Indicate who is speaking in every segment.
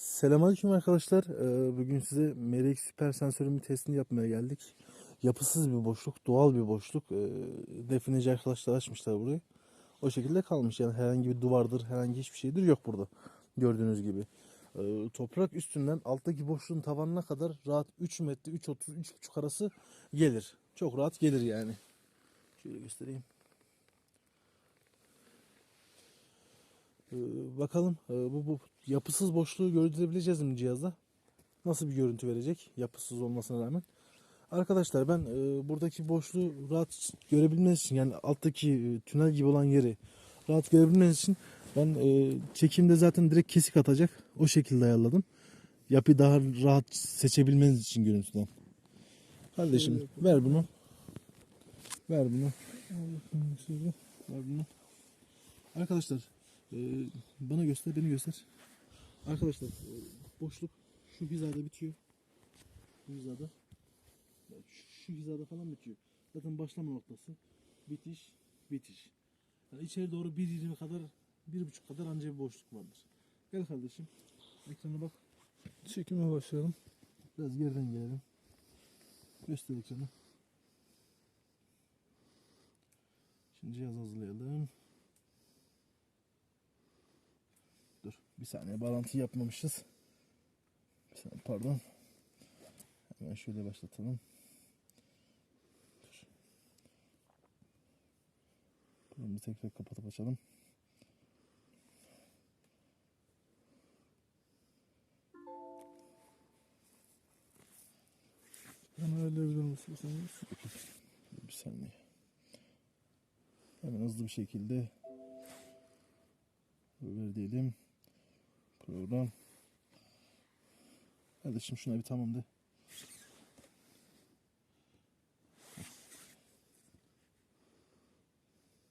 Speaker 1: Selamünaleyküm arkadaşlar. Ee, Bugün size MRX Super sensörün bir testini yapmaya geldik. Yapısız bir boşluk, doğal bir boşluk. Ee, Defineci arkadaşlar açmışlar burayı. O şekilde kalmış. Yani herhangi bir duvardır, herhangi hiçbir şeydir yok burada. Gördüğünüz gibi. Ee, Toprak üstünden alttaki boşluğun tavanına kadar rahat 3 metre, 3.30, 3.5 arası gelir. Çok rahat gelir yani. Şöyle göstereyim. Ee, bakalım e, bu, bu yapısız boşluğu gördürebileceğiz mi cihazda? Nasıl bir görüntü verecek yapısız olmasına rağmen? Arkadaşlar ben e, buradaki boşluğu rahat görebilmeniz için yani alttaki e, tünel gibi olan yeri rahat görebilmeniz için ben e, çekimde zaten direkt kesik atacak o şekilde ayarladım. Yapıyı daha rahat seçebilmeniz için görüntüden. Kardeşim ver bunu. Ver bunu. Ver bunu. Arkadaşlar ee, bana göster, beni göster. Arkadaşlar e, boşluk şu hizada bitiyor. Bu hizada. Şu, şu hizada falan bitiyor. Zaten başlama noktası. Bitiş, bitiş. Yani içeri doğru 1.20 kadar, 1.5 kadar anca bir boşluk vardır. Gel kardeşim. Ekrana bak.
Speaker 2: Çekime başlayalım.
Speaker 1: Biraz geriden gelelim. Göster ekranı. Şimdi cihaz hazırlayalım. Dur bir saniye bağlantı yapmamışız. Bir saniye pardon. Hemen şöyle başlatalım. Dur. Bunu tekrar kapatıp açalım.
Speaker 2: Ben ayarlayabilir misiniz?
Speaker 1: Bir saniye. Hemen hızlı bir şekilde ver diyelim. Program. Kardeşim şuna bir tamam de.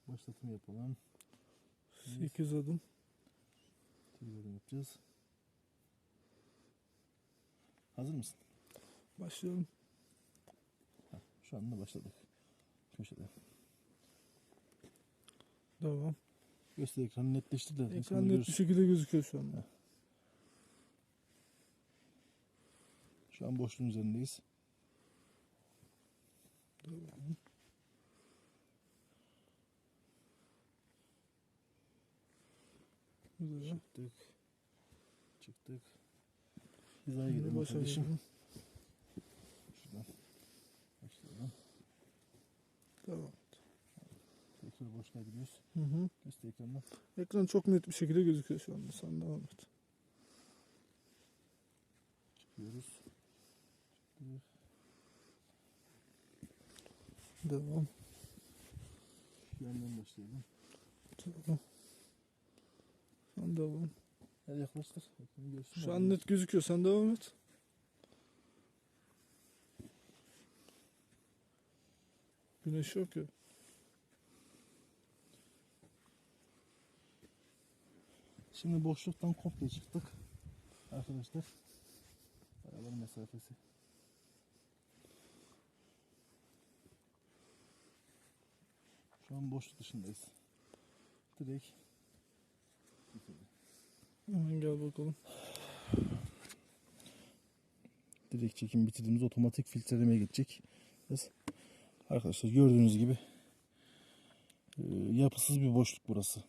Speaker 1: Başlatma yapalım.
Speaker 2: 8 adım.
Speaker 1: Tekrar yapacağız. Hazır mısın?
Speaker 2: Başlayalım.
Speaker 1: Heh, şu anda başladık. Köşede.
Speaker 2: Devam.
Speaker 1: Göster ekranı netleştir de.
Speaker 2: Ekran net bir şekilde gözüküyor şu anda.
Speaker 1: Şu an boşluğun üzerindeyiz. Çıktık. Çıktık. Hizaya gidelim kardeşim. Şuradan başlayalım.
Speaker 2: Devam.
Speaker 1: Tekrar boşluğa gidiyoruz.
Speaker 2: Hı hı.
Speaker 1: Göster ekrandan.
Speaker 2: Ekran çok net bir şekilde gözüküyor şu anda. Sen devam et.
Speaker 1: Çıkıyoruz.
Speaker 2: Devam.
Speaker 1: Şu yandan başlayalım.
Speaker 2: Devam. Sen devam.
Speaker 1: Hadi yaklaştır.
Speaker 2: Şu an net gözüküyor. Sen devam et. Güneş yok ya.
Speaker 1: Şimdi boşluktan komple çıktık. Arkadaşlar. Arabanın mesafesi. Şu an boşluk dışındayız. Direkt
Speaker 2: Hemen gel bakalım.
Speaker 1: direkt çekim bitirdiğimiz otomatik filtrelemeye geçecek. Arkadaşlar gördüğünüz gibi e, yapısız bir boşluk burası.